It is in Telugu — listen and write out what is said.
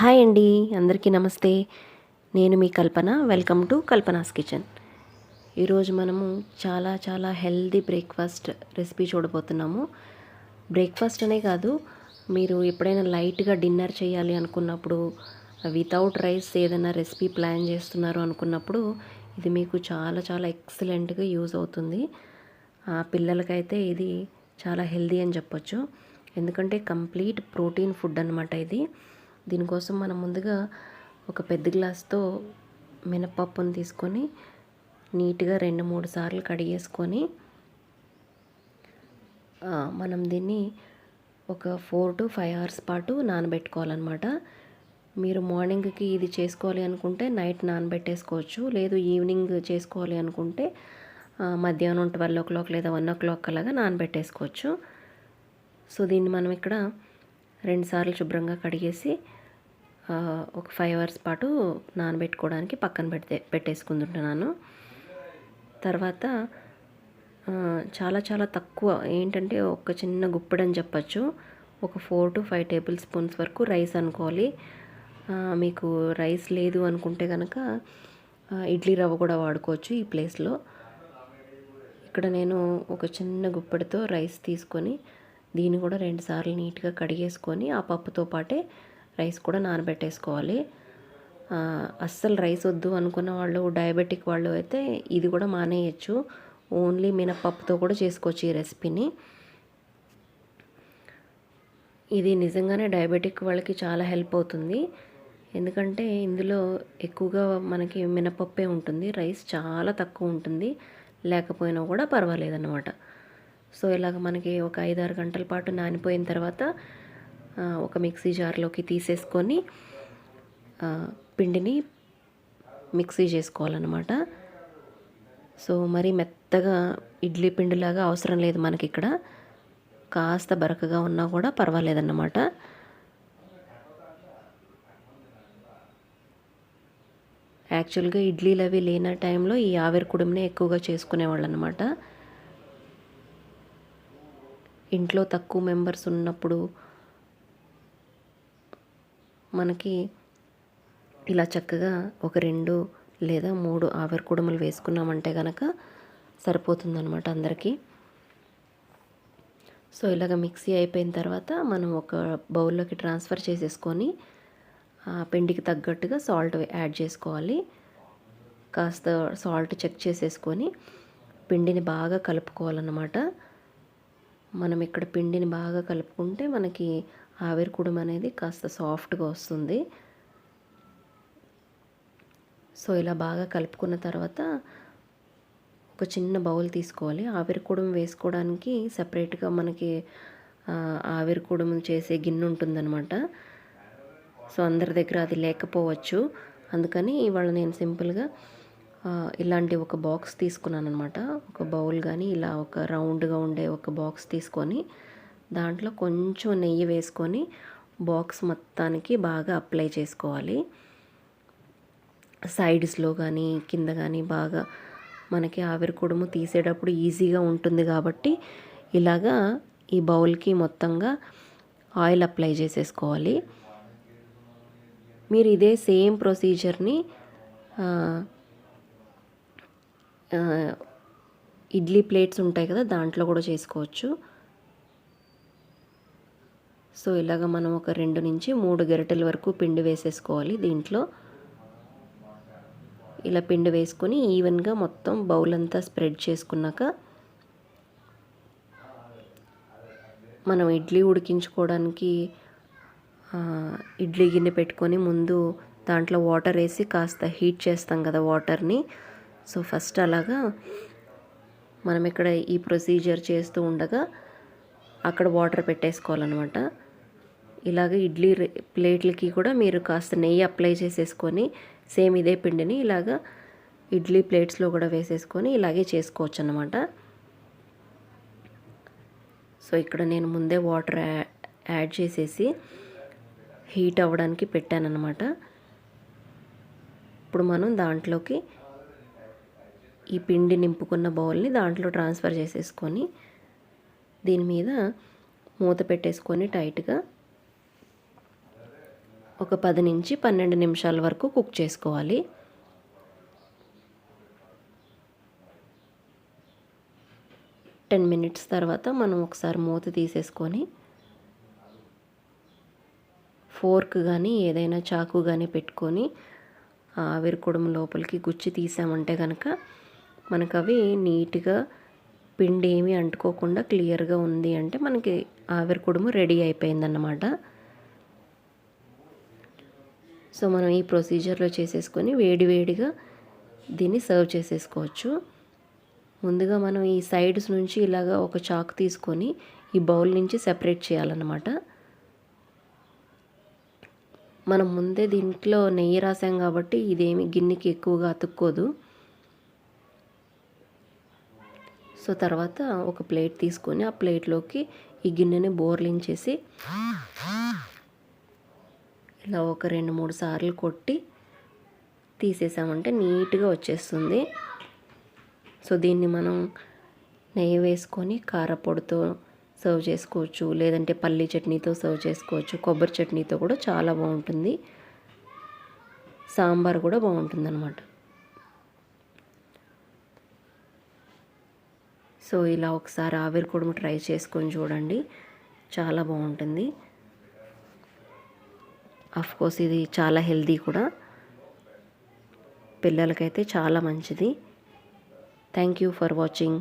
హాయ్ అండి అందరికీ నమస్తే. నేను మీ Kalpana. Welcome to Kalpana's kitchen. ఈరోజు మనము చాలా చాలా హెల్దీ బ్రేక్ఫాస్ట్ రెసిపీ చూడబోతున్నాము. బ్రేక్ఫాస్ట్ అనే కాదు మీరు ఎప్పుడైనా లైట్గా డిన్నర్ చేయాలి అనుకున్నప్పుడు వితౌట్ రైస్ ఏదైనా రెసిపీ ప్లాన్ చేస్తున్నారు అనుకున్నప్పుడు ఇది మీకు చాలా చాలా ఎక్సలెంట్గా యూజ్ అవుతుంది. ఆ, పిల్లలకైతే ఇది చాలా హెల్దీ అని చెప్పొచ్చు. ఎందుకంటే కంప్లీట్ ప్రోటీన్ ఫుడ్ అనమాట ఇది. దీనికోసం మనం ముందుగా ఒక పెద్ద గ్లాస్తో మినపప్పును తీసుకొని నీట్గా రెండు మూడు సార్లు కడిగేసుకొని మనం దీన్ని ఒక ఫోర్ టు ఫైవ్ అవర్స్ పాటు నానబెట్టుకోవాలన్నమాట. మీరు మార్నింగ్కి ఇది చేసుకోవాలి అనుకుంటే నైట్ నానబెట్టేసుకోవచ్చు. లేదు ఈవినింగ్ చేసుకోవాలి అనుకుంటే మధ్యాహ్నం ట్వెల్వ్ ఓ క్లాక్ లేదా వన్ ఓ క్లాక్ అలాగా నానబెట్టేసుకోవచ్చు. సో దీన్ని మనం ఇక్కడ రెండుసార్లు శుభ్రంగా కడిగేసి ఒక ఫైవ్ అవర్స్ పాటు నానబెట్టుకోవడానికి పక్కన పెడితే పెట్టేసుకుంటుంటున్నాను తర్వాత చాలా చాలా తక్కువ ఏంటంటే ఒక చిన్న గుప్పడని చెప్పచ్చు. ఒక four to five tablespoons వరకు రైస్ అనుకోవాలి. మీకు రైస్ లేదు అనుకుంటే కనుక ఇడ్లీ రవ్వ కూడా వాడుకోవచ్చు ఈ ప్లేస్లో ఇక్కడ నేను ఒక చిన్న గుప్పెడితో రైస్ తీసుకొని దీన్ని కూడా రెండు సార్లు నీట్గా కడిగేసుకొని ఆ పప్పుతో పాటే రైస్ కూడా నానబెట్టేసుకోవాలి. అస్సలు రైస్ వద్దు అనుకున్న వాళ్ళు డయాబెటిక్ వాళ్ళు అయితే ఇది కూడా మానేయచ్చు. ఓన్లీ మినపప్పుతో కూడా చేసుకోవచ్చు ఈ రెసిపీని. ఇది నిజంగానే డయాబెటిక్ వాళ్ళకి చాలా హెల్ప్ అవుతుంది. ఎందుకంటే ఇందులో ఎక్కువగా మనకి మినపప్పే ఉంటుంది రైస్ చాలా తక్కువ ఉంటుంది. లేకపోయినా కూడా పర్వాలేదన్నమాట. సో ఇలాగ మనకి ఒక ఐదారు గంటల పాటు నానిపోయిన తర్వాత ఒక మిక్సీ జార్లోకి తీసేసుకొని పిండిని మిక్సీ చేసుకోవాలన్నమాట. సో మరి మెత్తగా ఇడ్లీ పిండిలాగా అవసరం లేదు మనకి ఇక్కడ. కాస్త బరకగా ఉన్నా కూడా పర్వాలేదన్నమాట. యాక్చువల్గా ఇడ్లీలు అవి లేని టైంలో ఈ ఆవిరి కుడుమునే ఎక్కువగా చేసుకునేవాళ్ళు అనమాట ఇంట్లో తక్కువ మెంబర్స్ ఉన్నప్పుడు మనకి ఇలా చక్కగా ఒక రెండు లేదా మూడు ఆవిరి కుడుములు వేసుకున్నామంటే కనుక సరిపోతుందన్నమాట అందరికీ. సో ఇలాగ మిక్సీ అయిపోయిన తర్వాత మనం ఒక బౌల్లోకి ట్రాన్స్ఫర్ చేసేసుకొని పిండికి తగ్గట్టుగా సాల్ట్ యాడ్ చేసుకోవాలి. కాస్త సాల్ట్ చెక్ చేసేసుకొని పిండిని బాగా కలుపుకోవాలన్నమాట. మనం ఇక్కడ పిండిని బాగా కలుపుకుంటే మనకి ఆవిరి కుడుము అనేది కాస్త సాఫ్ట్గా వస్తుంది. సో ఇలా బాగా కలుపుకున్న తర్వాత ఒక చిన్న బౌల్ తీసుకోవాలి. ఆవిరి కుడుము వేసుకోవడానికి సపరేట్గా మనకి ఆవిరి కుడుము చేసే గిన్నె ఉంటుందన్నమాట. సో అందరి దగ్గర అది లేకపోవచ్చు. అందుకని ఇవాళ నేను సింపుల్గా ఇలాంటి ఒక బాక్స్ తీసుకున్నాను అనమాట ఒక బౌల్ కానీ ఇలా ఒక రౌండ్గా ఉండే ఒక బాక్స్ తీసుకొని దాంట్లో కొంచెం నెయ్యి వేసుకొని బాక్స్ మొత్తానికి బాగా అప్లై చేసుకోవాలి. సైడ్స్లో కానీ కింద కానీ బాగా మనకి ఆవిరి కుడుము తీసేటప్పుడు ఈజీగా ఉంటుంది కాబట్టి ఇలాగా ఈ బౌల్కి మొత్తంగా ఆయిల్ అప్లై చేసేసుకోవాలి. మీరు ఇదే సేమ్ ప్రొసీజర్ని ఇడ్లీ ప్లేట్స్ ఉంటాయి కదా దాంట్లో కూడా చేసుకోవచ్చు. సో ఇలాగ మనం ఒక రెండు నుంచి మూడు గరిటెల వరకు పిండి వేసేసుకోవాలి దీంట్లో. ఇలా పిండి వేసుకొని ఈవెన్గా మొత్తం బౌల్ అంతా స్ప్రెడ్ చేసుకున్నాక మనం ఇడ్లీ ఉడికించుకోవడానికి ఇడ్లీ గిన్నె పెట్టుకొని ముందు దాంట్లో వాటర్ వేసి కాస్త హీట్ చేస్తాం కదా వాటర్ని. సో ఫస్ట్ అలాగా మనం ఇక్కడ ఈ ప్రొసీజర్ చేస్తూ ఉండగా అక్కడ వాటర్ పెట్టేసుకోవాలన్నమాట. ఇలాగ ఇడ్లీ ప్లేట్లకి కూడా మీరు కాస్త నెయ్యి అప్లై చేసేసుకొని సేమ్ ఇదే పిండిని ఇలాగ ఇడ్లీ ప్లేట్స్లో కూడా వేసేసుకొని ఇలాగే చేసుకోవచ్చు అన్నమాట సో ఇక్కడ నేను ముందే వాటర్ యా- యాడ్ చేసేసి హీట్ అవ్వడానికి పెట్టానన్నమాట. ఇప్పుడు మనం దాంట్లోకి ఈ పిండి నింపుకున్న బౌల్ని దాంట్లో ట్రాన్స్ఫర్ చేసేసుకొని దీని మీద మూత పెట్టేసుకొని టైట్గా ఒక పది నుంచి పన్నెండు నిమిషాల వరకు కుక్ చేసుకోవాలి. టెన్ మినిట్స్ తర్వాత మనం ఒకసారి మూత తీసేసుకొని ఫోర్క్ కానీ ఏదైనా చాకు కానీ పెట్టుకొని ఆవిరి కుడుము లోపలికి గుచ్చి తీసామంటే కనుక మనకు అవి నీట్గా పిండి ఏమీ అంటుకోకుండా క్లియర్గా ఉంది అంటే మనకి ఆవిరి కుడుము రెడీ అయిపోయిందన్నమాట. సో మనం ఈ ప్రొసీజర్లో చేసేసుకొని వేడివేడిగా దీన్ని సర్వ్ చేసేసుకోవచ్చు. ముందుగా మనం ఈ సైడ్స్ నుంచి ఇలాగా ఒక చాకు తీసుకొని ఈ బౌల్ నుంచి సెపరేట్ చేయాలన్నమాట. మనం ముందే దీంట్లో నెయ్యి రాసాం కాబట్టి ఇదేమి గిన్నెకి ఎక్కువగా అతుక్కోదు. సో తర్వాత ఒక ప్లేట్ తీసుకొని ఆ ప్లేట్లోకి ఈ గిన్నెని బోర్లించేసి ఇలా ఒక రెండు మూడు సార్లు కొట్టి తీసేసామంటే నీట్గా వచ్చేస్తుంది. సో దీన్ని మనం నెయ్యి వేసుకొని కారపొడితో సర్వ్ చేసుకోవచ్చు లేదంటే పల్లీ చట్నీతో సర్వ్ చేసుకోవచ్చు కొబ్బరి చట్నీతో కూడా చాలా బాగుంటుంది. సాంబార్ కూడా బాగుంటుంది అనమాట సో ఇలా ఒకసారి ఆవిరి కుడుము ట్రై చేసుకొని చూడండి. చాలా బాగుంటుంది. కోర్స్ ఇది చాలా హెల్దీ కూడా. పిల్లలకైతే చాలా మంచిది. Thank you for watching